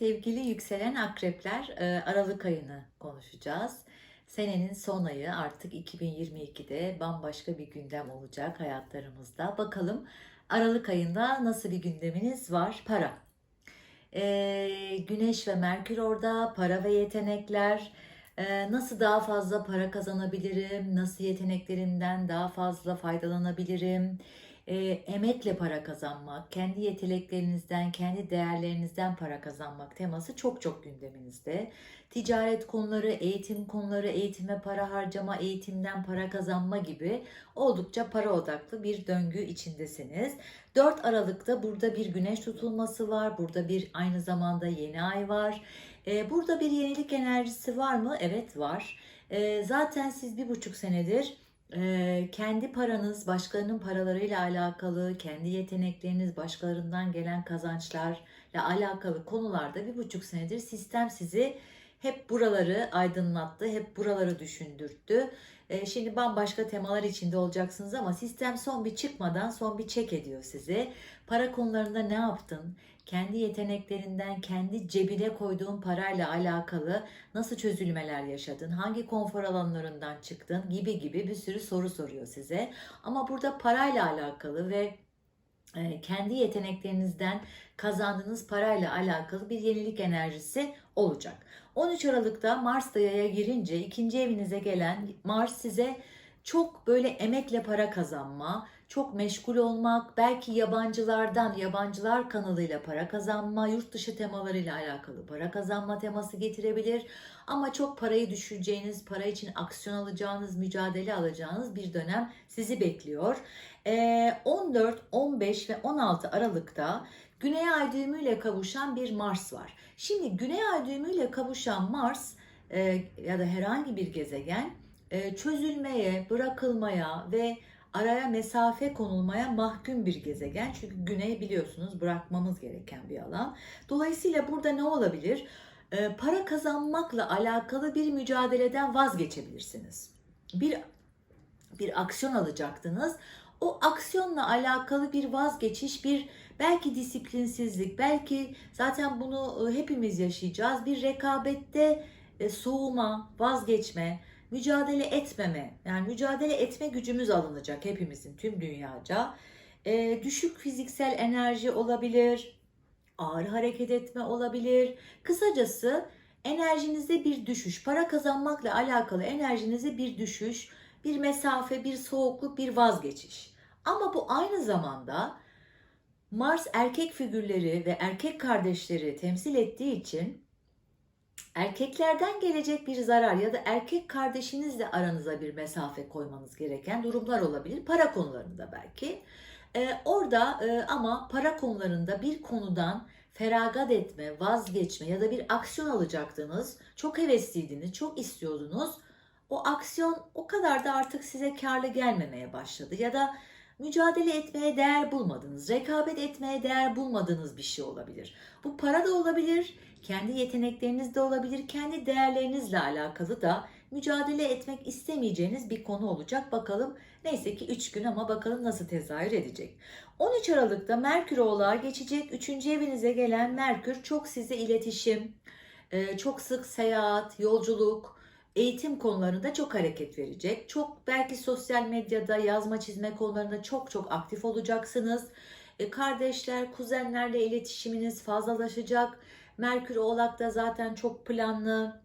Sevgili yükselen akrepler, e, Aralık ayını konuşacağız. Senenin son ayı artık 2022'de bambaşka bir gündem olacak hayatlarımızda. Bakalım Aralık ayında nasıl bir gündeminiz var? Para. E, Güneş ve Merkür orada, para ve yetenekler. E, nasıl daha fazla para kazanabilirim? Nasıl yeteneklerimden daha fazla faydalanabilirim? E, emekle para kazanmak, kendi yeteneklerinizden, kendi değerlerinizden para kazanmak teması çok çok gündeminizde. Ticaret konuları, eğitim konuları, eğitime para harcama, eğitimden para kazanma gibi oldukça para odaklı bir döngü içindesiniz. 4 Aralık'ta burada bir güneş tutulması var. Burada bir aynı zamanda yeni ay var. E, burada bir yenilik enerjisi var mı? Evet var. E, zaten siz bir buçuk senedir kendi paranız başkalarının paralarıyla alakalı, kendi yetenekleriniz, başkalarından gelen kazançlarla alakalı konularda bir buçuk senedir sistem sizi hep buraları aydınlattı, hep buraları düşündürttü. Ee, şimdi bambaşka temalar içinde olacaksınız ama sistem son bir çıkmadan son bir çek ediyor sizi. Para konularında ne yaptın? Kendi yeteneklerinden, kendi cebine koyduğun parayla alakalı nasıl çözülmeler yaşadın? Hangi konfor alanlarından çıktın? Gibi gibi bir sürü soru soruyor size. Ama burada parayla alakalı ve e, kendi yeteneklerinizden kazandığınız parayla alakalı bir yenilik enerjisi olacak. 13 Aralık'ta Mars da yaya girince ikinci evinize gelen Mars size çok böyle emekle para kazanma, çok meşgul olmak, belki yabancılardan, yabancılar kanalıyla para kazanma, yurt dışı temalarıyla alakalı para kazanma teması getirebilir. Ama çok parayı düşüreceğiniz, para için aksiyon alacağınız, mücadele alacağınız bir dönem sizi bekliyor. Ee, 14, 15 ve 16 Aralık'ta Güney Ay düğümüyle kavuşan bir Mars var. Şimdi Güney Ay düğümüyle kavuşan Mars e, ya da herhangi bir gezegen e, çözülmeye, bırakılmaya ve araya mesafe konulmaya mahkum bir gezegen. Çünkü Güney biliyorsunuz bırakmamız gereken bir alan. Dolayısıyla burada ne olabilir? E, para kazanmakla alakalı bir mücadeleden vazgeçebilirsiniz. Bir bir aksiyon alacaktınız. O aksiyonla alakalı bir vazgeçiş, bir belki disiplinsizlik, belki zaten bunu e, hepimiz yaşayacağız. Bir rekabette e, soğuma, vazgeçme, mücadele etmeme, yani mücadele etme gücümüz alınacak hepimizin tüm dünyaca. E, düşük fiziksel enerji olabilir, ağır hareket etme olabilir. Kısacası enerjinizde bir düşüş, para kazanmakla alakalı enerjinizde bir düşüş, bir mesafe, bir soğukluk, bir vazgeçiş. Ama bu aynı zamanda Mars erkek figürleri ve erkek kardeşleri temsil ettiği için erkeklerden gelecek bir zarar ya da erkek kardeşinizle aranıza bir mesafe koymanız gereken durumlar olabilir. Para konularında belki. Ee, orada e, ama para konularında bir konudan feragat etme, vazgeçme ya da bir aksiyon alacaktınız. Çok hevesliydiniz, çok istiyordunuz. O aksiyon o kadar da artık size karlı gelmemeye başladı ya da mücadele etmeye değer bulmadınız, rekabet etmeye değer bulmadığınız bir şey olabilir. Bu para da olabilir, kendi yetenekleriniz de olabilir, kendi değerlerinizle alakalı da mücadele etmek istemeyeceğiniz bir konu olacak. Bakalım neyse ki 3 gün ama bakalım nasıl tezahür edecek. 13 Aralık'ta Merkür Oğlağa geçecek. 3. evinize gelen Merkür çok size iletişim, e, çok sık seyahat, yolculuk, eğitim konularında çok hareket verecek. Çok belki sosyal medyada yazma çizme konularında çok çok aktif olacaksınız. E, kardeşler, kuzenlerle iletişiminiz fazlalaşacak. Merkür Oğlak'ta zaten çok planlı,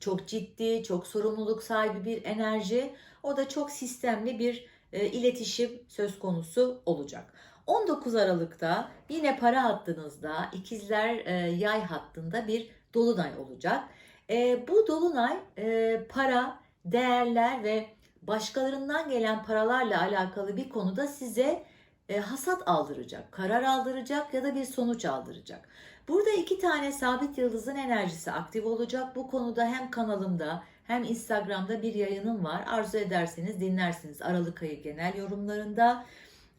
çok ciddi, çok sorumluluk sahibi bir enerji. O da çok sistemli bir e, iletişim söz konusu olacak. 19 Aralık'ta yine para hattınızda ikizler e, yay hattında bir dolunay olacak. E, bu dolunay e, para, değerler ve başkalarından gelen paralarla alakalı bir konuda size e, hasat aldıracak, karar aldıracak ya da bir sonuç aldıracak. Burada iki tane sabit yıldızın enerjisi aktif olacak. Bu konuda hem kanalımda hem Instagram'da bir yayınım var. Arzu ederseniz dinlersiniz Aralık ayı genel yorumlarında.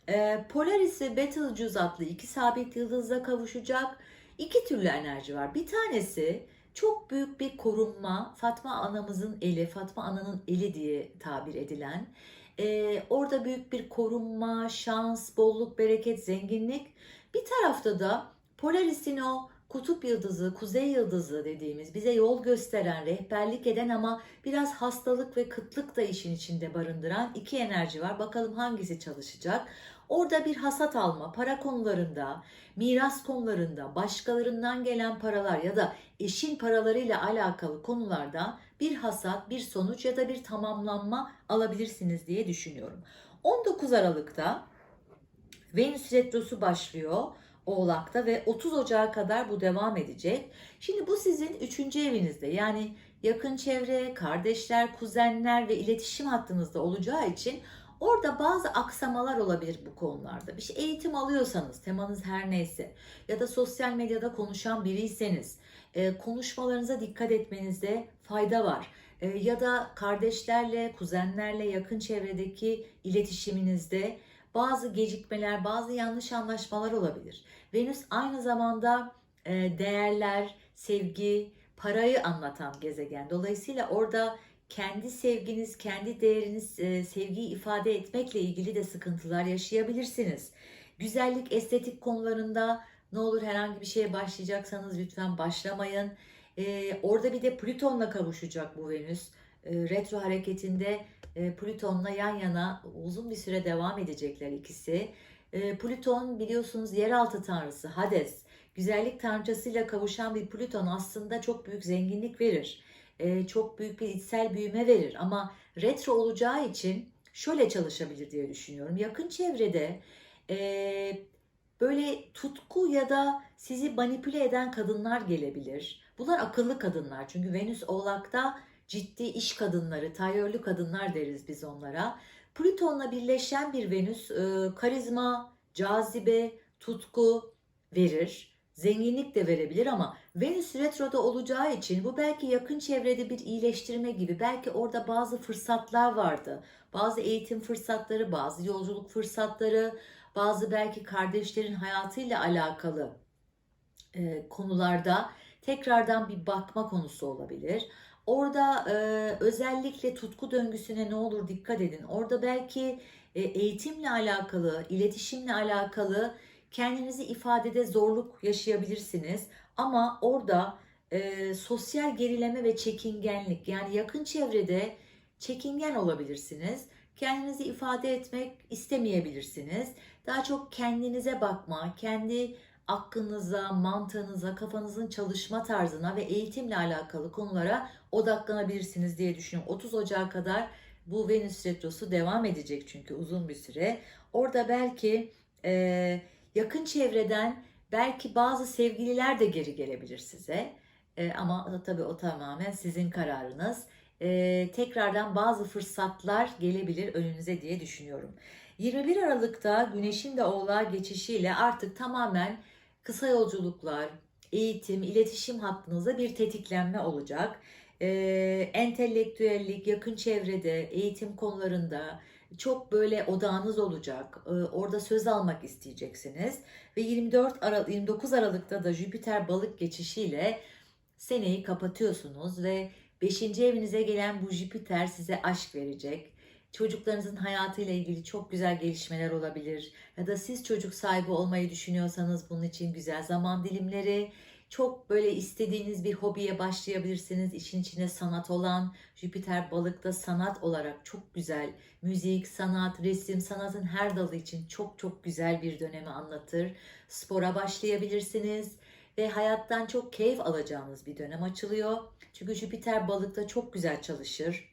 E, Polaris ve Betelgeuse adlı iki sabit yıldızla kavuşacak. İki türlü enerji var. Bir tanesi çok büyük bir korunma, Fatma anamızın eli, Fatma ananın eli diye tabir edilen, e, orada büyük bir korunma, şans, bolluk, bereket, zenginlik. Bir tarafta da Polaris'in o kutup yıldızı, kuzey yıldızı dediğimiz bize yol gösteren, rehberlik eden ama biraz hastalık ve kıtlık da işin içinde barındıran iki enerji var. Bakalım hangisi çalışacak? Orada bir hasat alma, para konularında, miras konularında, başkalarından gelen paralar ya da eşin paralarıyla alakalı konularda bir hasat, bir sonuç ya da bir tamamlanma alabilirsiniz diye düşünüyorum. 19 Aralık'ta Venüs retrosu başlıyor Oğlak'ta ve 30 Ocağı kadar bu devam edecek. Şimdi bu sizin 3. evinizde yani yakın çevre, kardeşler, kuzenler ve iletişim hattınızda olacağı için orada bazı aksamalar olabilir bu konularda. Bir şey eğitim alıyorsanız, temanız her neyse ya da sosyal medyada konuşan biriyseniz e, konuşmalarınıza dikkat etmenizde fayda var. E, ya da kardeşlerle, kuzenlerle yakın çevredeki iletişiminizde bazı gecikmeler, bazı yanlış anlaşmalar olabilir. Venüs aynı zamanda e, değerler, sevgi, parayı anlatan gezegen. Dolayısıyla orada kendi sevginiz, kendi değeriniz, e, sevgiyi ifade etmekle ilgili de sıkıntılar yaşayabilirsiniz. Güzellik, estetik konularında ne olur herhangi bir şeye başlayacaksanız lütfen başlamayın. E, orada bir de Plüton'la kavuşacak bu Venüs. E, retro hareketinde e, Plüton'la yan yana uzun bir süre devam edecekler ikisi. Plüton biliyorsunuz yeraltı tanrısı Hades. Güzellik tanrıçasıyla kavuşan bir Plüton aslında çok büyük zenginlik verir. E, çok büyük bir içsel büyüme verir ama retro olacağı için şöyle çalışabilir diye düşünüyorum. Yakın çevrede e, böyle tutku ya da sizi manipüle eden kadınlar gelebilir. Bunlar akıllı kadınlar çünkü Venüs Oğlak'ta ciddi iş kadınları, tayyörlü kadınlar deriz biz onlara. Plüton'la birleşen bir Venüs e, karizma, cazibe, tutku verir. Zenginlik de verebilir ama Venüs retroda olacağı için bu belki yakın çevrede bir iyileştirme gibi. Belki orada bazı fırsatlar vardı. Bazı eğitim fırsatları, bazı yolculuk fırsatları, bazı belki kardeşlerin hayatıyla alakalı e, konularda tekrardan bir bakma konusu olabilir. Orada e, özellikle tutku döngüsüne ne olur dikkat edin. Orada belki e, eğitimle alakalı, iletişimle alakalı kendinizi ifadede zorluk yaşayabilirsiniz. Ama orada e, sosyal gerileme ve çekingenlik yani yakın çevrede çekingen olabilirsiniz. Kendinizi ifade etmek istemeyebilirsiniz. Daha çok kendinize bakma, kendi aklınıza, mantığınıza, kafanızın çalışma tarzına ve eğitimle alakalı konulara odaklanabilirsiniz diye düşünüyorum. 30 Ocağı kadar bu Venüs retrosu devam edecek çünkü uzun bir süre. Orada belki e, yakın çevreden belki bazı sevgililer de geri gelebilir size. E, ama tabii o tamamen sizin kararınız. E, tekrardan bazı fırsatlar gelebilir önünüze diye düşünüyorum. 21 Aralık'ta Güneş'in de Oğlağa geçişiyle artık tamamen kısa yolculuklar, eğitim, iletişim hattınızda bir tetiklenme olacak. Ee, entelektüellik, yakın çevrede, eğitim konularında çok böyle odağınız olacak. Ee, orada söz almak isteyeceksiniz. Ve 24 Aralık, 29 Aralık'ta da Jüpiter balık geçişiyle seneyi kapatıyorsunuz ve 5. evinize gelen bu Jüpiter size aşk verecek çocuklarınızın hayatıyla ilgili çok güzel gelişmeler olabilir. Ya da siz çocuk sahibi olmayı düşünüyorsanız bunun için güzel zaman dilimleri. Çok böyle istediğiniz bir hobiye başlayabilirsiniz. İşin içine sanat olan Jüpiter balıkta sanat olarak çok güzel. Müzik, sanat, resim, sanatın her dalı için çok çok güzel bir dönemi anlatır. Spora başlayabilirsiniz ve hayattan çok keyif alacağınız bir dönem açılıyor. Çünkü Jüpiter balıkta çok güzel çalışır.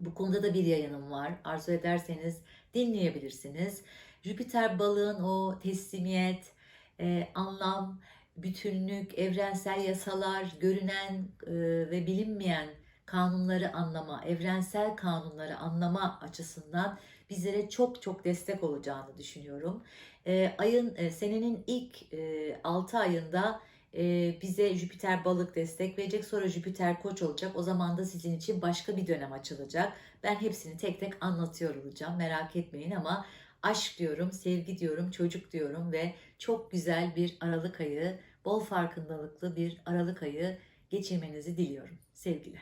Bu konuda da bir yayınım var. Arzu ederseniz dinleyebilirsiniz. Jüpiter balığın o teslimiyet, e, anlam, bütünlük, evrensel yasalar, görünen e, ve bilinmeyen kanunları anlama, evrensel kanunları anlama açısından bizlere çok çok destek olacağını düşünüyorum. E, ayın e, senenin ilk e, 6 ayında e, bize Jüpiter balık destek verecek. Sonra Jüpiter koç olacak. O zaman da sizin için başka bir dönem açılacak. Ben hepsini tek tek anlatıyor olacağım. Merak etmeyin ama aşk diyorum, sevgi diyorum, çocuk diyorum ve çok güzel bir Aralık ayı, bol farkındalıklı bir Aralık ayı geçirmenizi diliyorum. Sevgiler.